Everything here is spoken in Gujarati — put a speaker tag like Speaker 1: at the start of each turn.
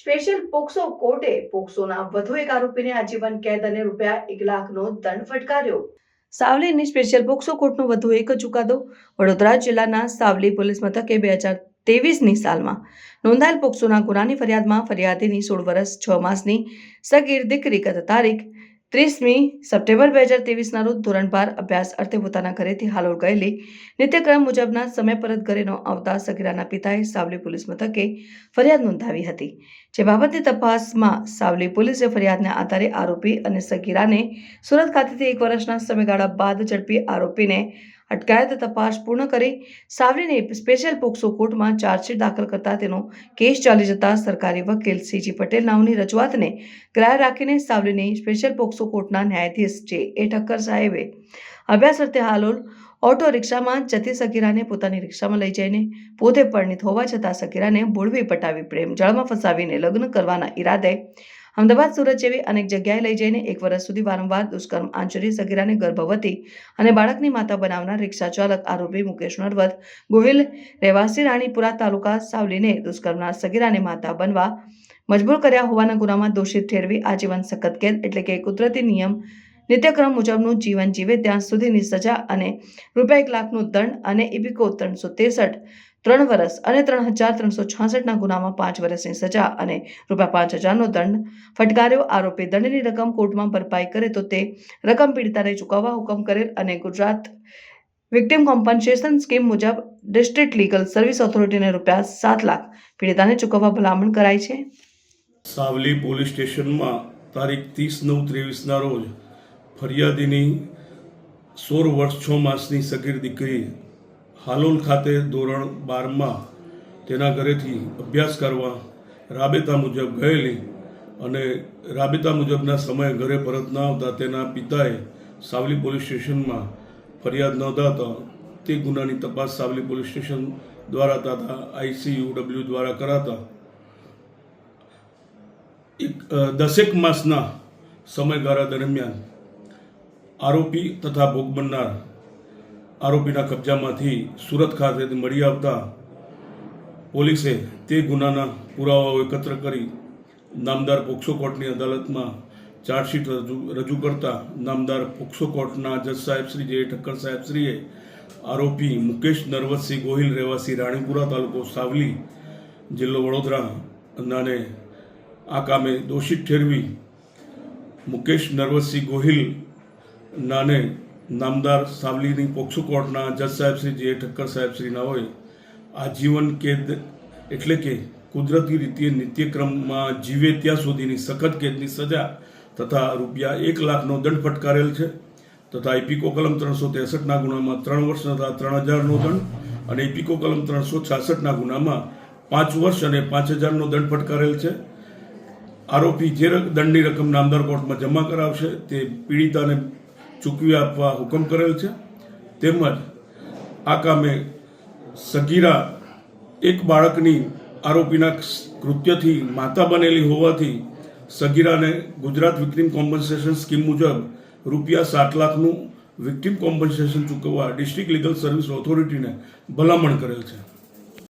Speaker 1: સ્પેશિયલ પોક્સો કોર્ટે પોક્સોના વધુ એક આરોપીને આજીવન કેદ અને રૂપિયા એક લાખનો દંડ ફટકાર્યો. સાવલીની સ્પેશિયલ પોક્સો કોર્ટનો વધુ એક ચુકાદો વડોદરા જિલ્લાના સાવલી પોલીસ મથકે બે હજાર ત્રેવીસની સાલમાં. નોંધાયેલ પોક્સોના ગુનાની ફરિયાદમાં ફરિયાદીની સોળ વર્ષ છ માસની સગીર દીકરી ગત તારીખ ત્રીસમી સપ્ટેમ્બર બે હજાર ત્રેવીસના રોજ ધોરણ બાર અભ્યાસ અર્થે પોતાના ઘરેથી હાલોલ ગયેલી નિત્યક્રમ મુજબના સમય પરત ઘરે ન આવતા સગીરાના પિતાએ સાવલી પોલીસ મથકે ફરિયાદ નોંધાવી હતી. જે બાબતની તપાસમાં સાવલી પોલીસે ફરિયાદના આધારે આરોપી અને સગીરાને સુરત ખાતેથી એક વર્ષના સમયગાળા બાદ ઝડપી આરોપીને અટકાયત તપાસ પૂર્ણ કરી સાવરીને સ્પેશિયલ પોક્સો કોર્ટમાં ચાર્જશીટ દાખલ કરતા તેનો કેસ ચાલી જતા સરકારી વકીલ સીજી પટેલ નામની રજૂઆતને ગ્રાહ્ય રાખીને સાવરીની સ્પેશિયલ પોક્સો કોર્ટના ન્યાયાધીશ જે એ ઠક્કર સાહેબે અભ્યાસ અર્થે હાલોલ ઓટો રિક્ષામાં જતી સગીરાને પોતાની રિક્ષામાં લઈ જઈને પોતે પરણિત હોવા છતાં સગીરાને બોળવી પટાવી પ્રેમ, જળમાં ફસાવીને લગ્ન કરવાના ઈરાદે અમદાવાદ, સુરત જેવી અનેક જગ્યાએ લઈ જઈને એક વર્ષ સુધી વારંવાર દુષ્કર્મ આંચરી સગીરાને ગર્ભવતી અને બાળકની માતા બનાવનાર રિક્ષા ચાલક આરોપી મુકેશ નરવત ગોહિલ રહેવાસી રાણીપુરા તાલુકા સાવલીને દુષ્કર્મના સગીરાને માતા બનવા મજબૂર કર્યા હોવાના ગુનામાં દોષિત ઠેરવી આજીવન સખત કેદ એટલે કે કુદરતી નિયમ નિત્યક્રમ મુજબનું જીવન જીવે ત્યાં સુધીની સજા અને રૂપિયા એક લાખનું દંડ અને ઇપિકો ત્રણસો ત્રેસઠ ત્રણ વર્ષ અને ત્રણ હજાર ત્રણસો છાસઠના ગુનામાં પાંચ વર્ષની સજા અને રૂપિયા પાંચ હજારનો દંડ. ફટકાર્યો આરોપી દંડની રકમ કોર્ટમાં ભરપાઈ કરે તો તે રકમ પીડિતાને ચૂકવવા હુકમ કરેલ અને ગુજરાત વિક્ટિમ કોમ્પન્સેશન સ્કીમ મુજબ ડિસ્ટ્રિક્ટ લીગલ સર્વિસ ઓથોરિટીને રૂપિયા સાત લાખ પીડિતાને ચૂકવવા ભલામણ કરાઈ છે.
Speaker 2: સાવલી પોલીસ સ્ટેશનમાં તારીખ ત્રીસ નવ ત્રેવીસના રોજ ફરિયાદીની સોળ વર્ષ છ માસની સગીર દીકરી હાલોલ ખાતે ધોરણ બારમાં તેના ઘરેથી અભ્યાસ કરવા રાબેતા મુજબ ગયેલી અને રાબેતા મુજબના સમયે ઘરે પરત ન આવતા તેના પિતાએ સાવલી પોલીસ સ્ટેશનમાં ફરિયાદ નોંધાતા તે ગુનાની તપાસ સાવલી પોલીસ સ્ટેશન દ્વારા થતા આઈસીયુ ડબલ્યુ દ્વારા કરાતા. એક દસેક માસના સમયગાળા દરમિયાન આરોપી તથા ભોગ બનનાર આરોપીના કબજામાંથી સુરત ખાતેથી મળી આવતા પોલીસે તે ગુનાના પુરાવાઓ એકત્ર કરી નામદાર પોક્સો કોર્ટની અદાલતમાં ચાર્જશીટ રજૂ રજૂ કરતા નામદાર પોક્સો કોર્ટના જજ સાહેબશ્રી જે ઠક્કર સાહેબશ્રીએ આરોપી મુકેશ નરવતસિંહ ગોહિલ રહેવાસી રાણીપુરા તાલુકો સાવલી જિલ્લો વડોદરા નાને આ કામે દોષિત ઠેરવી મુકેશ નરવતસિંહ ગોહિલ નાને નામદાર સાવલીની પોક્સો કોર્ટના જજ સાહેબ શ્રી જે ઠક્કર સાહેબ શ્રીના હોય, આજીવન કેદ એટલે કે કુદરતી રીતે નિત્યક્રમમાં જીવે ત્યાં સુધીની સખત કેદની સજા તથા રૂપિયા એક લાખનો દંડ ફટકારેલ છે તથા ઇપિકો કલમ ત્રણસો ત્રેસઠના ગુનામાં ત્રણ વર્ષ તથા ત્રણ હજારનો દંડ અને ઇપિકો કલમ ત્રણસો છાસઠના ગુનામાં પાંચ વર્ષ અને પાંચ હજારનો દંડ ફટકારેલ છે. આરોપી જે દંડની રકમ નામદાર કોર્ટમાં જમા કરાવશે તે પીડિતાને ચૂકવી આપવા હુકમ કરેલ છે. તેમજ આ કામે સગીરા એક બાળકની આરોપીના કૃત્યથી માતા બનેલી હોવાથી સગીરાને ગુજરાત વિક્ટિમ કોમ્પન્સેશન સ્કીમ મુજબ રૂપિયા સાત લાખનું વિક્ટિમ કોમ્પન્સેશન ચૂકવવા ડિસ્ટ્રિક્ટ લીગલ સર્વિસ ઓથોરિટીને ભલામણ કરેલ છે.